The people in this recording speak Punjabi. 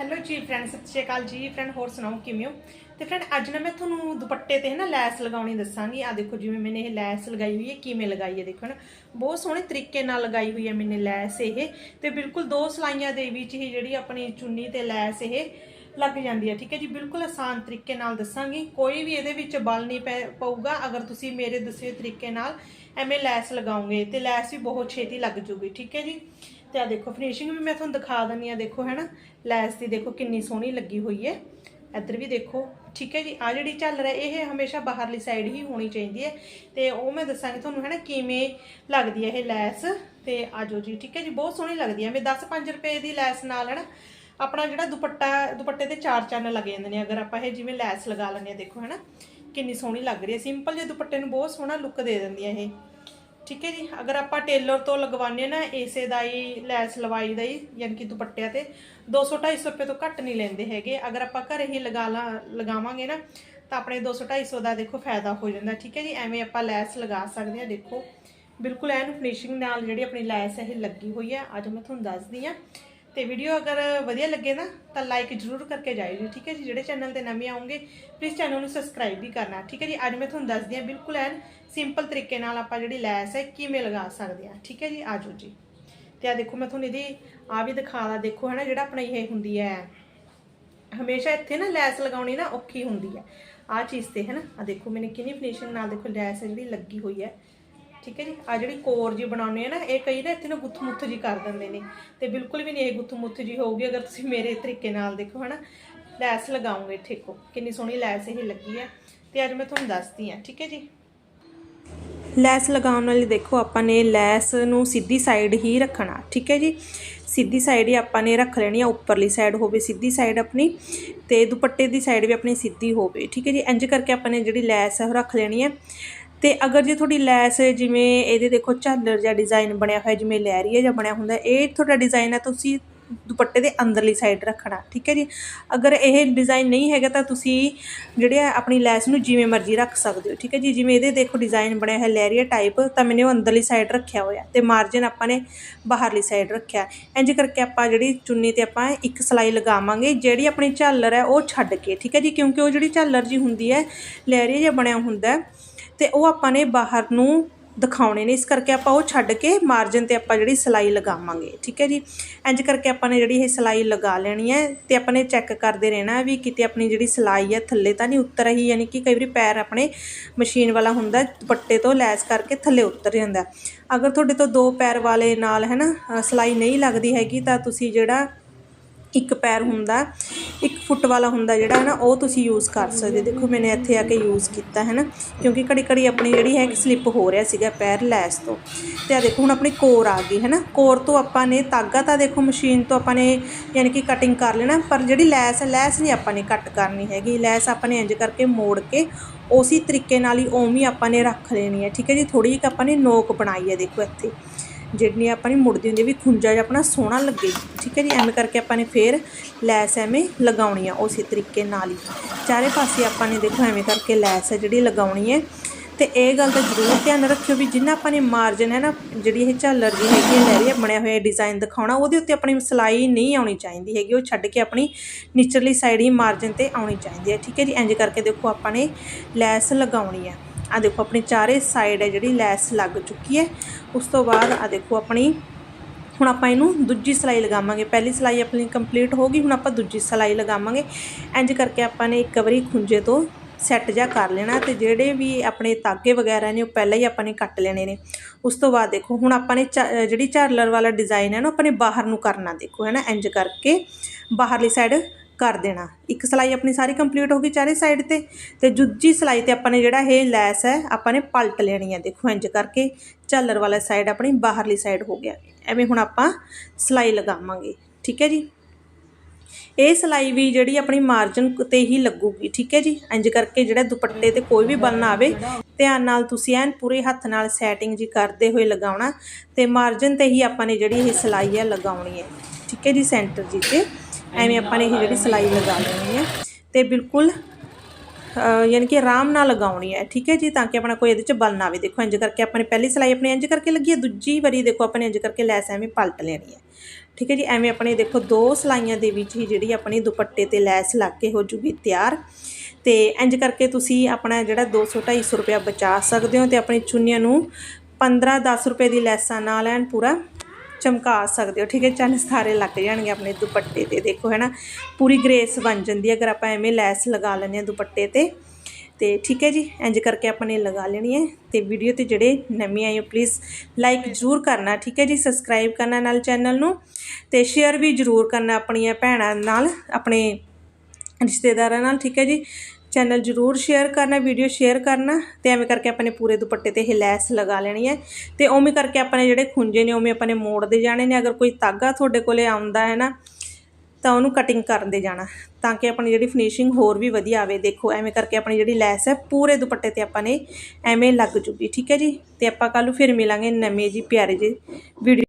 ਹੈਲੋ ਜੀ ਫਰੈਂਡ ਸਤਿ ਸ਼੍ਰੀ ਅਕਾਲ ਜੀ। ਫਰੈਂਡ ਹੋਰ ਸੁਣਾਓ, ਕਿਵੇਂ ਹੋ? ਤੇ ਫਰੈਂਡ ਅੱਜ ਨਾ ਮੈਂ ਤੁਹਾਨੂੰ ਦੁਪੱਟੇ ਤੇ ਹੈ ਨਾ ਲੈਸ ਲਗਾਉਣੀ ਦੱਸਾਂਗੀ। ਆ ਦੇਖੋ ਜਿਵੇਂ ਮੈਨੇ ਇਹ ਲੈਸ ਲਗਾਈ ਹੋਈ ਹੈ, ਕਿਵੇਂ ਲਗਾਈ ਹੈ ਦੇਖੋ ਨਾ। ਬਹੁਤ ਸੋਹਣੇ ਤਰੀਕੇ ਨਾਲ ਲਗਾਈ ਹੋਈ ਹੈ ਮੈਨੇ ਲੈਸ ਇਹ। ਤੇ ਬਿਲਕੁਲ ਦੋ ਸਲਾਈਆਂ ਦੇ ਵਿੱਚ ਹੀ ਜਿਹੜੀ ਆਪਣੀ ਚੁੰਨੀ ਤੇ ਲੈਸ ਇਹ ਲੱਗ ਜਾਂਦੀ ਹੈ, ਠੀਕ ਹੈ ਜੀ? ਬਿਲਕੁਲ ਆਸਾਨ ਤਰੀਕੇ ਨਾਲ ਦੱਸਾਂਗੀ। ਕੋਈ ਵੀ ਇਹਦੇ ਵਿੱਚ ਬਲ ਨਹੀਂ ਪੈ- ਪਊਗਾ। ਅਗਰ ਤੁਸੀਂ ਮੇਰੇ ਦੱਸੇ ਤਰੀਕੇ ਨਾਲ ਐਵੇਂ ਲੈਸ ਲਗਾਓਗੇ ਤੇ ਲੈਸ ਵੀ ਬਹੁਤ ਛੇਤੀ ਲੱਗ ਜੂਗੀ, ਠੀਕ ਹੈ ਜੀ? ਤੇ ਆ ਦੇਖੋ ਫਿਨਿਸ਼ਿੰਗ ਵੀ ਮੈਂ ਤੁਹਾਨੂੰ ਦਿਖਾ ਦਿੰਨੀ ਆ ਦੇਖੋ ਹੈਨਾ, ਲੈਸ ਦੀ ਦੇਖੋ ਕਿੰਨੀ ਸੋਹਣੀ ਲੱਗੀ ਹੋਈ ਹੈ। ਇੱਧਰ ਵੀ ਦੇਖੋ, ਠੀਕ ਹੈ ਜੀ ਆ ਜਿਹੜੀ ਝਾਲਰ ਹੈ ਇਹ ਹਮੇਸ਼ਾ ਬਾਹਰਲੀ ਸਾਈਡ ਹੀ ਹੋਣੀ ਚਾਹੀਦੀ ਹੈ। ਤੇ ਉਹ ਮੈਂ ਦੱਸਾਂਗੀ ਤੁਹਾਨੂੰ ਹੈਨਾ, ਕਿਵੇਂ ਲੱਗਦੀ ਹੈ ਇਹ ਲੈਸ। ਤੇ ਆਜੋ ਜੀ, ਠੀਕ ਹੈ ਜੀ, ਬਹੁਤ ਸੋਹਣੀ ਲੱਗਦੀ ਹੈ। ਮੈਂ 10-5 ਰੁਪਏ ਦੀ ਲੈਸ ਨਾਲ ਹੈਨਾ, ਆਪਣਾ ਜਿਹੜਾ ਦੁਪੱਟਾ, ਦੁਪੱਟੇ ਤੇ ਚਾਰ ਚੰਨ ਲੱਗ ਜਾਂਦੇ ਨੇ, ਅਗਰ ਆਪਾਂ ਇਹ ਜਿਵੇਂ ਲੈਸ ਲਗਾ ਲੈਂਦੇ ਆ ਦੇਖੋ ਹੈਨਾ, ਕਿੰਨੀ ਸੋਹਣੀ ਲੱਗ ਰਹੀ ਹੈ। ਸਿੰਪਲ ਜੇ ਦੁਪੱਟੇ ਨੂੰ ਬਹੁਤ ਸੋਹਣਾ ਲੁੱਕ ਦੇ ਦਿੰਦੀ ਹੈ ਇਹ। ਠੀਕ ਹੈ ਜੀ, ਅਗਰ ਆਪਾਂ ਟੇਲਰ ਤੋਂ ਲਗਵਾਉਂਦੇ ਨਾ, ਇਸੇ ਦਾ ਹੀ ਲੈਸ ਲਵਾਈ ਦਾ ਹੀ, ਯਾਨੀ ਕਿ ਦੁਪੱਟਿਆਂ ਤੇ 200 250 ਰੁਪਏ ਤੋਂ ਘੱਟ ਨਹੀਂ ਲੈਂਦੇ ਹੈਗੇ। ਅਗਰ ਆਪਾਂ ਘਰੇ ਹੀ ਲਗਾ ਲਾ, ਲਗਾਵਾਂਗੇ ਨਾ, ਤਾਂ ਆਪਣੇ 200 250 ਦਾ ਦੇਖੋ ਫਾਇਦਾ ਹੋ ਜਾਂਦਾ, ਠੀਕ ਹੈ ਜੀ। ਐਵੇਂ ਆਪਾਂ ਲੈਸ ਲਗਾ ਸਕਦੇ ਹਾਂ, ਦੇਖੋ। ਬਿਲਕੁਲ ਐਨ ਫਿਨਿਸ਼ਿੰਗ ਨਾਲ ਜਿਹੜੀ ਆਪਣੀ ਲੈਸ ਇਹ ਲੱਗੀ ਹੋਈ ਹੈ। ਅੱਜ ਮੈਂ ਤੁਹਾਨੂੰ ਦੱਸਦੀ ਹਾਂ ਤੇ ਵੀਡੀਓ ਅਗਰ ਵਧੀਆ ਲੱਗੇ ਨਾ, ਤਾਂ ਲਾਈਕ ਜ਼ਰੂਰ ਕਰਕੇ ਜਾਇਓ ਜੀ, ਠੀਕ ਹੈ ਜੀ? ਜਿਹੜੇ ਚੈਨਲ ਤੇ ਨਵੇਂ ਆਉਂਗੇ ਪਲੀਜ਼ ਚੈਨਲ ਨੂੰ ਸਬਸਕ੍ਰਾਈਬ ਵੀ ਕਰਨਾ, ਠੀਕ ਹੈ ਜੀ? ਅੱਜ ਮੈਂ ਤੁਹਾਨੂੰ ਦੱਸਦੀ ਹਾਂ ਬਿਲਕੁਲ ਐਨ ਸਿੰਪਲ ਤਰੀਕੇ ਨਾਲ ਆਪਾਂ ਜਿਹੜੀ ਲੈਸ ਹੈ, ਕਿਵੇਂ ਲਗਾ ਸਕਦੇ ਹਾਂ, ਠੀਕ ਹੈ ਜੀ? ਆਜੋ ਜੀ। ਤੇ ਆ ਦੇਖੋ, ਮੈਂ ਤੁਹਾਨੂੰ ਇਹਦੀ ਆ ਵੀ ਦਿਖਾਦਾ ਦੇਖੋ ਹੈ ਨਾ ਜਿਹੜਾ ਆਪਣਾ ਇਹ ਹੁੰਦੀ ਹੈ, ਹਮੇਸ਼ਾ ਇੱਥੇ ਨਾ ਲੈਸ ਲਗਾਉਣੀ ਨਾ ਔਖੀ ਹੁੰਦੀ ਹੈ। ਆ ਚੀਜ਼ ਤੇ ਹੈ ਨਾ ਆ ਦੇਖੋ ਮੈਨੇ ਕਿੰਨੀ ਫਿਨਿਸ਼ਿੰਗ ਨਾਲ ਦੇਖੋ, ਲੈਸ ਜਿਹੜੀ ਲੱਗੀ ਹੋਈ ਹੈ। ਠੀਕ ਹੈ ਜੀ? ਆ ਜਿਹੜੀ ਕੋਰ ਜੀ ਬਣਾਉਣੇ ਆ ਨਾ, ਇਹ ਕਈ ਨਾ ਇੱਥੇ ਨਾ ਗੁੱਥ ਮੁੱਥ ਜੀ ਕਰ ਦਿੰਦੇ ਨੇ। ਤੇ ਬਿਲਕੁਲ ਵੀ ਨਹੀਂ ਇਹ ਗੁੱਥ ਮੁੱਥ ਜੀ ਹੋਊਗੀ, ਅਗਰ ਤੁਸੀਂ ਮੇਰੇ ਤਰੀਕੇ ਨਾਲ ਦੇਖੋ, ਹਨਾ? ਲੈਸ ਲਗਾਉਂਗੇ, ਠੇਕੋ ਕਿੰਨੀ ਸੋਹਣੀ ਲੈਸ ਇਹ ਲੱਗੀ ਹੈ ਤੇ ਅੱਜ ਮੈਂ ਤੁਹਾਨੂੰ ਦੱਸਦੀ ਹਾਂ ਠੀਕ ਹੈ ਜੀ? ਲੈਸ ਲਗਾਉਣ ਵਾਲੀ ਦੇਖੋ, ਆਪਾਂ ਨੇ ਲੈਸ ਨੂੰ ਸਿੱਧੀ ਸਾਈਡ ਹੀ ਰੱਖਣਾ, ਠੀਕ ਹੈ ਜੀ? ਸਿੱਧੀ ਸਾਈਡ ਹੀ ਆਪਾਂ ਨੇ ਰੱਖ ਲੈਣੀ ਆ, ਉੱਪਰਲੀ ਸਾਈਡ ਹੋਵੇ ਸਿੱਧੀ ਸਾਈਡ ਆਪਣੀ, ਤੇ ਦੁਪੱਟੇ ਦੀ ਸਾਈਡ ਵੀ ਆਪਣੀ ਸਿੱਧੀ ਹੋਵੇ, ਠੀਕ ਹੈ ਜੀ? ਇੰਜ ਕਰਕੇ ਆਪਾਂ ਨੇ ਜਿਹੜੀ ਲੈਸ ਹੈ ਉਹ ਰੱਖ ਲੈਣੀ ਹੈ ਤੇ ਅਗਰ ਜੇ ਤੁਹਾਡੀ ਲੈਸ ਜਿਵੇਂ ਇਹਦੇ ਦੇਖੋ ਝਾਲਰ ਜਾਂ ਡਿਜ਼ਾਈਨ ਬਣਿਆ ਹੋਇਆ, ਜਿਵੇਂ ਲੈਰੀਆ ਜਾਂ ਬਣਿਆ ਹੁੰਦਾ, ਇਹ ਤੁਹਾਡਾ ਡਿਜ਼ਾਈਨ ਹੈ ਤੁਸੀਂ ਦੁਪੱਟੇ ਦੇ ਅੰਦਰਲੀ ਸਾਈਡ ਰੱਖਣਾ, ਠੀਕ ਹੈ ਜੀ? ਅਗਰ ਇਹ ਡਿਜ਼ਾਈਨ ਨਹੀਂ ਹੈਗਾ ਤਾਂ ਤੁਸੀਂ ਜਿਹੜੇ ਆ ਆਪਣੀ ਲੈਸ ਨੂੰ ਜਿਵੇਂ ਮਰਜ਼ੀ ਰੱਖ ਸਕਦੇ ਹੋ, ਠੀਕ ਹੈ ਜੀ? ਜਿਵੇਂ ਇਹਦੇ ਦੇਖੋ ਡਿਜ਼ਾਈਨ ਬਣਿਆ ਹੋਇਆ ਲੈਰੀਆ ਟਾਈਪ ਤਾਂ ਮੈਨੇ ਉਹ ਅੰਦਰਲੀ ਸਾਈਡ ਰੱਖਿਆ ਹੋਇਆ ਤੇ ਮਾਰਜਨ ਆਪਾਂ ਨੇ ਬਾਹਰਲੀ ਸਾਈਡ ਰੱਖਿਆ। ਇੰਜ ਕਰਕੇ ਆਪਾਂ ਜਿਹੜੀ ਚੁੰਨੀ ਤੇ ਆਪਾਂ ਇੱਕ ਸਲਾਈ ਲਗਾਵਾਂਗੇ, ਜਿਹੜੀ ਆਪਣੀ ਝਾਲਰ ਹੈ ਉਹ ਛੱਡ ਕੇ, ਠੀਕ ਹੈ ਜੀ? ਕਿਉਂਕਿ ਉਹ ਜਿਹੜੀ ਝਾਲਰ ਜੀ ਹੁੰਦੀ ਹੈ ਲੈਰੀਆ ਜਿਹਾ ਬਣਿਆ ਹੁੰਦਾ ਹੈ ਅਤੇ ਉਹ ਆਪਾਂ ਨੇ ਬਾਹਰ ਨੂੰ ਦਿਖਾਉਣੇ ਨੇ। ਇਸ ਕਰਕੇ ਆਪਾਂ ਉਹ ਛੱਡ ਕੇ ਮਾਰਜਨ ਤੇ ਆਪਾਂ ਜਿਹੜੀ ਸਿਲਾਈ ਲਗਾਵਾਂਗੇ। ਠੀਕ ਹੈ ਜੀ? ਇੰਜ ਕਰਕੇ ਆਪਾਂ ਨੇ ਜਿਹੜੀ ਇਹ ਸਿਲਾਈ ਲਗਾ ਲੈਣੀ ਹੈ ਅਤੇ ਆਪਾਂ ਨੇ ਚੈੱਕ ਕਰਦੇ ਰਹਿਣਾ ਵੀ ਕਿਤੇ ਆਪਣੀ ਜਿਹੜੀ ਸਿਲਾਈ ਹੈ ਥੱਲੇ ਤਾਂ ਨਹੀਂ ਉੱਤਰ ਰਹੀ, ਯਾਨੀ ਕਿ ਕਈ ਵਾਰੀ ਪੈਰ ਆਪਣੇ ਮਸ਼ੀਨ ਵਾਲਾ ਹੁੰਦਾ, ਦੁਪੱਟੇ ਤੋਂ ਲੈਸ ਕਰਕੇ ਥੱਲੇ ਉੱਤਰ ਜਾਂਦਾ। ਅਗਰ ਤੁਹਾਡੇ ਤੋਂ ਦੋ ਪੈਰ ਵਾਲੇ ਨਾਲ ਹੈ ਨਾ ਸਿਲਾਈ ਨਹੀਂ ਲੱਗਦੀ ਹੈਗੀ ਤਾਂ ਤੁਸੀਂ ਜਿਹੜਾ ਇੱਕ ਪੈਰ ਹੁੰਦਾ, ਇੱਕ ਫੁੱਟ ਵਾਲਾ ਹੁੰਦਾ ਜਿਹੜਾ ਹੈ ਨਾ, ਉਹ ਤੁਸੀਂ ਯੂਜ਼ ਕਰ ਸਕਦੇ। ਦੇਖੋ, ਮੈਨੇ ਇੱਥੇ ਆ ਕੇ ਯੂਜ਼ ਕੀਤਾ, ਹੈ ਨਾ? ਕਿਉਂਕਿ ਘੜੀ ਘੜੀ ਆਪਣੀ ਜਿਹੜੀ ਹੈ ਸਲਿੱਪ ਹੋ ਰਿਹਾ ਸੀਗਾ ਪੈਰ ਲੈਸ ਤੋਂ। ਤੇ ਆ ਦੇਖੋ, ਹੁਣ ਆਪਣੀ ਕੋਰ ਆ ਗਈ, ਹੈ ਨਾ? ਕੋਰ ਤੋਂ ਆਪਾਂ ਨੇ ਤਾਗਾ ਤਾਂ ਦੇਖੋ, ਮਸ਼ੀਨ ਤੋਂ ਆਪਾਂ ਨੇ ਯਾਨੀ ਕਿ ਕਟਿੰਗ ਕਰ ਲੈਣਾ, ਪਰ ਜਿਹੜੀ ਲੈਸ ਹੈ, ਲੈਸ ਨਹੀਂ ਆਪਾਂ ਨੇ ਕੱਟ ਕਰਨੀ ਹੈਗੀ। ਲੈਸ ਆਪਾਂ ਨੇ ਇੰਜ ਕਰਕੇ ਮੋੜ ਕੇ ਉਸੇ ਤਰੀਕੇ ਨਾਲ ਹੀ ਉਵੇਂ ਆਪਾਂ ਨੇ ਰੱਖ ਲੈਣੀ ਹੈ, ਠੀਕ ਹੈ ਜੀ? ਥੋੜੀ ਜਿਹੀ ਆਪਾਂ ਨੇ ਨੋਕ ਬਣਾਈ ਹੈ, ਦੇਖੋ ਇੱਥੇ। ਜਿਹੜੀ ਆਪਾਂ ਨੇ ਮੁੜਦੀ ਹੁੰਦੀ ਵੀ ਖੁੰਝਾ ਜਿਹਾ ਆਪਣਾ ਸੋਹਣਾ ਲੱਗੇ। ਠੀਕ ਹੈ ਜੀ? ਐਵੇਂ ਕਰਕੇ ਆਪਾਂ ਨੇ ਫੇਰ ਲੈਸ ਐਵੇਂ ਲਗਾਉਣੀ ਆ ਉਸੇ ਤਰੀਕੇ ਨਾਲ ਹੀ। ਚਾਰੇ ਪਾਸੇ ਆਪਾਂ ਨੇ ਦੇਖੋ ਐਵੇਂ ਕਰਕੇ ਲੈਸ ਹੈ ਜਿਹੜੀ ਲਗਾਉਣੀ ਹੈ। ਤੇ ਇਹ ਗੱਲ ਦਾ ਜ਼ਰੂਰ ਧਿਆਨ ਰੱਖਿਓ ਵੀ ਜਿੰਨਾ ਆਪਾਂ ਨੇ ਮਾਰਜਨ ਹੈ ਨਾ, ਜਿਹੜੀ ਇਹ ਝਾਲਰ ਦੀ ਹੈਗੀ ਹੈ ਲੈਰੀਆ ਬਣਿਆ ਹੋਇਆ ਡਿਜ਼ਾਈਨ ਦਿਖਾਉਣਾ, ਉਹਦੇ ਉੱਤੇ ਆਪਣੀ ਸਲਾਈ ਨਹੀਂ ਆਉਣੀ ਚਾਹੀਦੀ ਹੈਗੀ। ਉਹ ਛੱਡ ਕੇ ਆਪਣੀ ਨਿਚਰਲੀ ਸਾਈਡ ਹੀ ਮਾਰਜਨ ਤੇ ਆਉਣੀ ਚਾਹੀਦੀ ਹੈ। ਠੀਕ ਹੈ ਜੀ? ਇੰਜ ਕਰਕੇ ਦੇਖੋ ਆਪਾਂ ਨੇ ਲੈਸ ਲਗਾਉਣੀ ਹੈ। ਆ ਦੇਖੋ, ਆਪਣੀ ਚਾਰੇ ਸਾਈਡ ਹੈ ਜਿਹੜੀ ਲੈਸ ਲੱਗ ਚੁੱਕੀ ਹੈ। ਉਸ ਤੋਂ ਬਾਅਦ ਆ ਦੇਖੋ, ਆਪਣੀ ਹੁਣ ਆਪਾਂ ਇਹਨੂੰ ਦੂਜੀ ਸਲਾਈ ਲਗਾਵਾਂਗੇ। ਪਹਿਲੀ ਸਲਾਈ ਆਪਣੀ ਕੰਪਲੀਟ ਹੋ ਗਈ, ਹੁਣ ਆਪਾਂ ਦੂਜੀ ਸਲਾਈ ਲਗਾਵਾਂਗੇ। ਇੰਜ ਕਰਕੇ ਆਪਾਂ ਨੇ ਇੱਕ ਵਾਰੀ ਖੁੰਝੇ ਤੋਂ ਸੈੱਟ ਜਾ ਕਰ ਲੈਣਾ ਤੇ ਜਿਹੜੇ ਵੀ ਆਪਣੇ ਤਾਗੇ ਵਗੈਰਾ ਨੇ, ਉਹ ਪਹਿਲਾਂ ਹੀ ਆਪਾਂ ਨੇ ਕੱਟ ਲੈਣੇ ਨੇ। ਉਸ ਤੋਂ ਬਾਅਦ ਦੇਖੋ, ਹੁਣ ਆਪਾਂ ਨੇ ਝਾ- ਜਿਹੜੀ ਝਾਰਲਰ ਵਾਲਾ ਡਿਜ਼ਾਈਨ ਹੈ ਨਾ ਆਪਣੇ ਬਾਹਰ ਨੂੰ ਕਰਨਾ ਦੇਖੋ, ਹੈ ਨਾ? ਇੰਜ ਕਰਕੇ ਬਾਹਰਲੀ ਸਾਈਡ ਕਰ ਦੇਣਾ। ਇੱਕ ਸਲਾਈ ਆਪਣੀ ਸਾਰੀ ਕੰਪਲੀਟ ਹੋ ਗਈ ਚਾਰੇ ਸਾਈਡ ਤੇ ਤੇ ਦੂਜੀ ਸਲਾਈ ਤੇ ਆਪਾਂ ਨੇ ਜਿਹੜਾ ਇਹ ਲੈਸ ਹੈ, ਆਪਾਂ ਨੇ ਪਲਟ ਲੈਣੀ ਹੈ। ਦੇਖੋ ਇੰਜ ਕਰਕੇ ਝਾਲਰ ਵਾਲਾ ਸਾਈਡ ਆਪਣੀ ਬਾਹਰਲੀ ਸਾਈਡ ਹੋ ਗਿਆ। ਐਵੇਂ ਹੁਣ ਆਪਾਂ ਸਲਾਈ ਲਗਾਵਾਂਗੇ। ਠੀਕ ਹੈ ਜੀ? ਇਹ ਸਲਾਈ ਵੀ ਜਿਹੜੀ ਆਪਣੀ ਮਾਰਜਨ ਤੇ ਹੀ ਲੱਗੂਗੀ। ਠੀਕ ਹੈ ਜੀ? ਇੰਜ ਕਰਕੇ ਜਿਹੜਾ ਦੁਪੱਟੇ ਤੇ ਕੋਈ ਵੀ ਬਲ ਨਾ ਆਵੇ, ਧਿਆਨ ਨਾਲ ਤੁਸੀਂ ਐਨ ਪੂਰੇ ਹੱਥ ਨਾਲ ਸੈਟਿੰਗ ਜੀ ਕਰਦੇ ਹੋਏ ਲਗਾਉਣਾ ਤੇ ਮਾਰਜਨ ਤੇ ਹੀ ਆਪਾਂ ਨੇ ਜਿਹੜੀ ਇਹ ਸਲਾਈ ਹੈ, ਲਗਾਉਣੀ ਹੈ। ਠੀਕ ਹੈ ਜੀ? ਸੈਂਟਰ ਜੀ ਤੇ। ਐਵੇਂ ਆਪਾਂ ਨੇ ਇਹ ਜਿਹੜੀ ਸਲਾਈ ਲਗਾ ਲੈਣੀ ਹੈ। ਤੇ ਬਿਲਕੁਲ ਯਾਨੀ ਕਿ ਆਰਾਮ ਨਾਲ ਲਗਾਉਣੀ ਹੈ, ਠੀਕ ਹੈ ਜੀ? ਤਾਂ ਕਿ ਆਪਣਾ ਕੋਈ ਇਹਦੇ ਚ ਬਲ ਨਾ ਆਵੇ। ਦੇਖੋ ਇੰਜ ਕਰਕੇ ਆਪਾਂ ਨੇ ਪਹਿਲੀ ਸਲਾਈ ਆਪਣੀ ਇੰਜ ਕਰਕੇ ਲੱਗੀ ਹੈ, ਦੂਜੀ ਵਾਰੀ ਦੇਖੋ ਆਪਾਂ ਨੇ ਇੰਜ ਕਰਕੇ ਲੈਸ ਐਵੇਂ ਪਲਟ ਲੈਣੀ ਹੈ। ਠੀਕ ਹੈ ਜੀ? ਐਵੇਂ ਆਪਣੇ ਦੇਖੋ, ਦੋ ਸਲਾਈਆਂ ਦੇ ਵਿੱਚ ਹੀ ਜਿਹੜੀ ਆਪਣੀ ਦੁਪੱਟੇ ਤੇ ਲੈਸ ਲੱਗ ਕੇ ਹੋ ਜੂਗੀ ਤਿਆਰ। ਤੇ ਇੰਜ ਕਰਕੇ ਤੁਸੀਂ ਆਪਣਾ ਜਿਹੜਾ 200 250 ਰੁਪਇਆ ਬਚਾ ਸਕਦੇ ਹੋ ਤੇ ਆਪਣੀ ਚੁੰਨੀਆਂ ਨੂੰ 15 10 ਰੁਪਏ ਦੀ ਲੈਸਾਂ ਨਾਲ ਐਨ ਪੂਰਾ ਚਮਕਾ ਸਕਦੇ ਹੋ। ਠੀਕ ਹੈ, ਚੰਨ ਸਾਰੇ ਲੱਗ ਜਾਣਗੇ ਆਪਣੇ ਦੁਪੱਟੇ ਤੇ। ਦੇਖੋ, ਹੈ ਨਾ, ਪੂਰੀ ਗ੍ਰੇਸ ਬਣ ਜਾਂਦੀ ਹੈ। ਅਗਰ ਆਪਾਂ ਐਵੇਂ ਲੈਸ ਲਗਾ ਲੈਂਦੇ ਹਾਂ ਦੁਪੱਟੇ ਤੇ ਤੇ ਠੀਕ ਹੈ ਜੀ ਇੰਜ ਕਰਕੇ ਆਪਾਂ ਨੇ ਲਗਾ ਲੈਣੀ ਹੈ। ਤੇ ਵੀਡੀਓ ਤੇ ਜਿਹੜੇ ਨਵੇਂ ਆਏ ਹੋ ਪਲੀਜ਼ ਲਾਈਕ ਜ਼ਰੂਰ ਕਰਨਾ। ਠੀਕ ਹੈ ਜੀ ਸਬਸਕ੍ਰਾਈਬ ਕਰਨਾ ਨਾਲ ਚੈਨਲ ਨੂੰ ਤੇ ਸ਼ੇਅਰ ਵੀ ਜ਼ਰੂਰ ਕਰਨਾ ਆਪਣੀਆਂ ਭੈਣਾਂ ਨਾਲ, ਆਪਣੇ ਰਿਸ਼ਤੇਦਾਰਾਂ ਨਾਲ। ਠੀਕ ਹੈ ਜੀ ਚੈਨਲ ਜਰੂਰ ਸ਼ੇਅਰ ਕਰਨਾ ਵੀਡੀਓ ਸ਼ੇਅਰ ਕਰਨਾ ਤੇ ਐਵੇਂ ਕਰਕੇ ਆਪਾਂ ਨੇ ਪੂਰੇ ਦੁਪੱਟੇ ਤੇ ਇਹ ਲੈਸ ਲਗਾ ਲੈਣੀ ਹੈ ਤੇ ਉਵੇਂ ਕਰਕੇ ਆਪਾਂ ਨੇ ਜਿਹੜੇ ਖੁੰਝੇ ਨੇ ਉਵੇਂ ਆਪਾਂ ਨੇ ਮੋੜਦੇ ਜਾਣੇ ਨੇ, ਅਗਰ ਕੋਈ ਤਾਗਾ ਤੁਹਾਡੇ ਕੋਲੇ ਆਉਂਦਾ ਹੈ ਨਾ, ਤਾਂ ਉਹਨੂੰ ਕਟਿੰਗ ਕਰਨ ਦੇ ਜਾਣਾ, ਤਾਂ ਕਿ ਆਪਣੀ ਜਿਹੜੀ ਫਿਨਿਸ਼ਿੰਗ ਹੋਰ ਵੀ ਵਧੀਆ ਆਵੇ। ਦੇਖੋ, ਐਵੇਂ ਕਰਕੇ ਆਪਣੀ ਜਿਹੜੀ ਲੈਸ ਹੈ ਪੂਰੇ ਦੁਪੱਟੇ ਤੇ ਆਪਾਂ ਨੇ ਐਵੇਂ ਲੱਗ ਜੂਗੀ, ਠੀਕ ਹੈ ਜੀ? ਤੇ ਆਪਾਂ ਕੱਲ ਨੂੰ ਫਿਰ ਮਿਲਾਂਗੇ ਨਵੇਂ ਜੀ ਪਿਆਰੇ ਜੀ ਵੀਡੀਓ